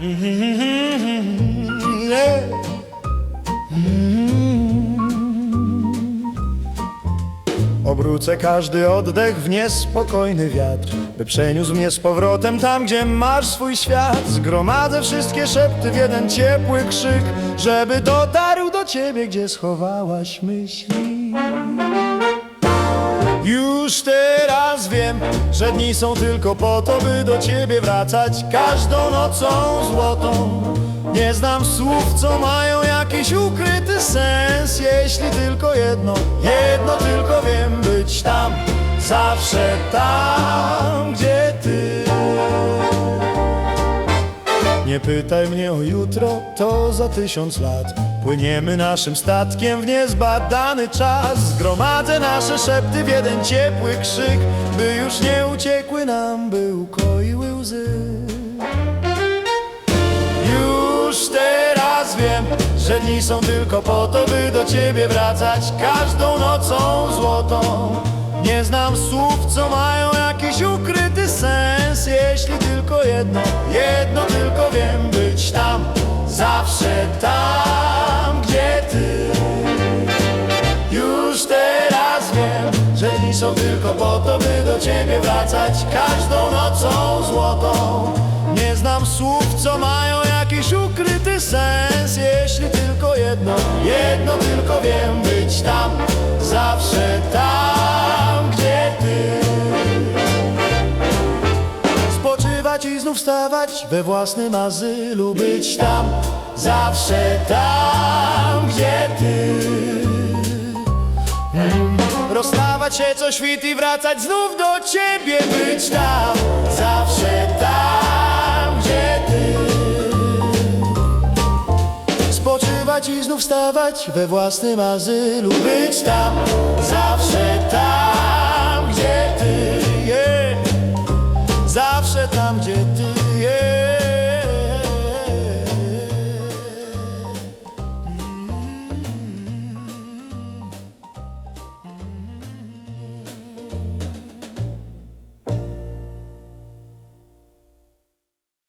Mm-hmm. Obrócę każdy oddech w niespokojny wiatr By przeniósł mnie z powrotem tam, gdzie masz swój świat. Zgromadzę wszystkie szepty w jeden ciepły krzyk Żeby dotarł do ciebie, gdzie schowałaś myśli. Już te teraz wiem, że dni są tylko po to, by do ciebie wracać każdą nocą złotą. Nie znam słów, co mają jakiś ukryty sens, jeśli tylko jedno, jedno tylko wiem, być tam, zawsze tam, Nie pytaj mnie o jutro, to za tysiąc lat. Płyniemy naszym statkiem w niezbadany czas. Zgromadzę nasze szepty w jeden ciepły krzyk By już nie uciekły nam, by ukoiły łzy. Już teraz wiem, że dni są tylko po to, by do ciebie wracać Każdą nocą złotą. Nie znam słów, co mają jedno, jedno tylko wiem Być tam, zawsze tam, gdzie ty. Już teraz wiem, że dni są tylko po to, by do ciebie wracać Każdą nocą złotą. Nie znam słów, co mają jakiś ukryty sens. Jeśli tylko jedno, jedno tylko wiem Być tam, zawsze tam, Spoczywać i znów wstawać. We własnym azylu Być tam, zawsze tam, gdzie ty. Rozstawać się co świt i wracać znów do ciebie Być tam, zawsze tam, gdzie ty. Spoczywać i znów wstawać we własnym azylu Być tam, zawsze